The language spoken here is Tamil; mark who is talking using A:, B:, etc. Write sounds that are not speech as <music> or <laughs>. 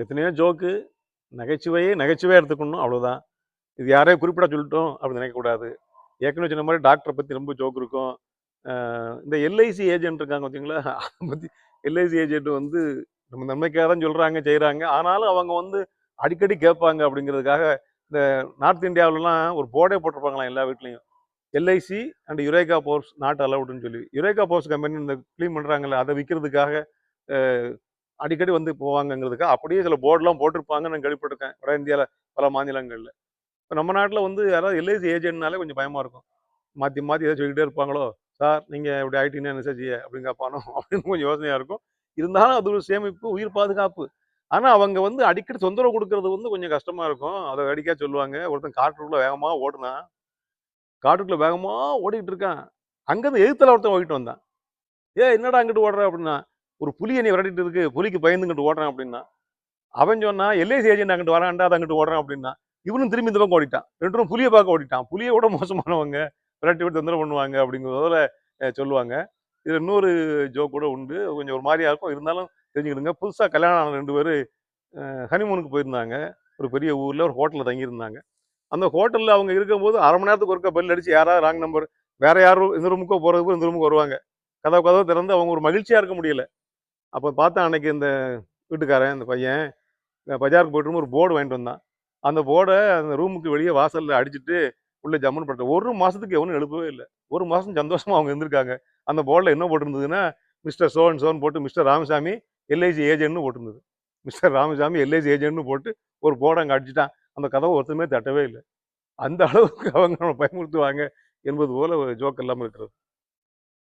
A: எத்தனையோ ஜோக்கு நகைச்சுவையே நகைச்சுவையாக எடுத்துக்கணும் அவ்வளோதான் இது யாரையும் குறிப்பிட சொல்லிட்டோம் அப்படின்னு நினைக்கக்கூடாது. ஏற்கனவே சொன்ன மாதிரி டாக்டரை பற்றி ரொம்ப ஜோக் இருக்கும். இந்த எல்ஐசி ஏஜென்ட் இருக்காங்க பார்த்தீங்களா அதை பற்றி எல்ஐசி ஏஜென்ட் வந்து நம்ம நன்மைக்காக தான் சொல்கிறாங்க செய்கிறாங்க ஆனாலும் அவங்க வந்து அடிக்கடி கேட்பாங்க அப்படிங்கிறதுக்காக இந்த நார்த் இந்தியாவிலலாம் ஒரு போர்டே போட்டிருப்பாங்களாம் எல்லா வீட்லேயும். LIC and Eureka Forbes not அலவுடுன்னு சொல்லி. யுரேகா போர்ஸ் கம்பெனி இந்த க்ளீன் பண்ணுறாங்கல்ல அதை விற்கிறதுக்காக அடிக்கடி வந்து போவாங்கங்கிறதுக்கு அப்படியே சில போர்டெலாம் போட்டிருப்பாங்க நான் கேள்விப்பட்டிருக்கேன். வட இந்தியாவில் பல மாநிலங்களில். இப்போ நம்ம நாட்டில் வந்து யாராவது எல்ஐசி ஏஜென்ட்னாலே கொஞ்சம் பயமாக இருக்கும். மாற்றி மாற்றி ஏதாவது சொல்லிக்கிட்டே இருப்பாங்களோ? சார் நீங்கள் இப்படி ஆயிட்டீங்கன்னா என்ன செய்ய? அப்படின்னு கேட்பானோ? <laughs> அப்படின்னு கொஞ்சம் யோசனையாக இருக்கும். இருந்தாலும் அது ஒரு சேமிப்பு உயிர் பாதுகாப்பு. ஆனால் அவங்க வந்து அடிக்கடி தொந்தரவு கொடுக்கறது வந்து கொஞ்சம் கஷ்டமாக இருக்கும். அதை வேடிக்கையாக சொல்லுவாங்க. ஒருத்தன் காட்டுக்குள்ளே வேகமாக ஓடுனான் காட்டுக்குள்ளே வேகமாக ஓடிக்கிட்டு இருக்கான். அங்கேருந்து எதிர்த்தல ஒருத்தன் ஓடிட்டு வந்தான். ஏ என்னடா அங்கிட்டு ஓடுற? அப்படின்னா ஒரு புலியை நீ விரட்டிட்டு இருக்கு புலிக்கு பயந்துங்கிட்டு ஓடுறான் அப்படின்னா அவன் சொன்னா எல்ஐசி ஏஜென்ட் அங்கிட்டு வரான்டா அதை அங்கிட்டு ஓடுறான் அப்படின்னா இவனும் திரும்பி இந்த பக்கம் ஓடிட்டான். ரெண்டும் புளியை புலியை பார்க்க ஓடிட்டான். புலியை விட மோசமானவங்க விரட்டி விட்டு தொந்தரவு பண்ணுவாங்க அப்படிங்கிறதோட சொல்லுவாங்க. இதில் இன்னொரு ஜோக் கூட உண்டு. கொஞ்சம் ஒரு மாதிரியா இருக்கும். இருந்தாலும் தெரிஞ்சுக்கிடுங்க. புதுசாக கல்யாணம் ஆன ரெண்டு பேர் ஹனிமூனுக்கு போயிருந்தாங்க. ஒரு பெரிய ஊரில் ஒரு ஹோட்டலில் தங்கியிருந்தாங்க. அந்த ஹோட்டலில் அவங்க இருக்கும்போது அரை மணி நேரத்துக்கு ஒருக்க பெல் அடிச்சு யாராவது ராங் நம்பர் வேற யாரும் இந்த ரூமுக்கோ போகிறதுக்கு இந்த ரூமுக்கு வருவாங்க. கதவு கதவு திறந்து அவங்க ஒரு மகிழ்ச்சியாக இருக்க முடியல. அப்போ பார்த்தா அன்னைக்கு இந்த வீட்டுக்காரன் இந்த பையன் பஜாருக்கு போயிட்டு ஒரு போர்டு வாங்கிட்டு வந்தான். அந்த போர்டை அந்த ரூமுக்கு வெளியே வாசலில் அடிச்சுட்டு உள்ளே ஜம்முன்னு பட்ட ஒரு மாதத்துக்கு எவனும் எழுப்பவே இல்லை. ஒரு மாதம் சந்தோஷமாக அவங்க இருந்திருக்காங்க. அந்த போர்டில் என்ன போட்டிருந்ததுன்னா மிஸ்டர் சோன் சோன் போட்டு மிஸ்டர் ராமசாமி எல்ஐசி ஏஜென்ட்னு போட்டிருந்தது. மிஸ்டர் ராமசாமி எல்ஐசி ஏஜென்ட்னு போட்டு ஒரு போர்டை அங்கே அடிச்சுட்டான். அந்த கதவை ஒருத்தருமே தட்டவே இல்லை. அந்த அளவுக்கு அவங்க பயமுறுத்துவாங்க என்பது போல ஒரு ஜோக் இல்லாமல் இருக்கிறது.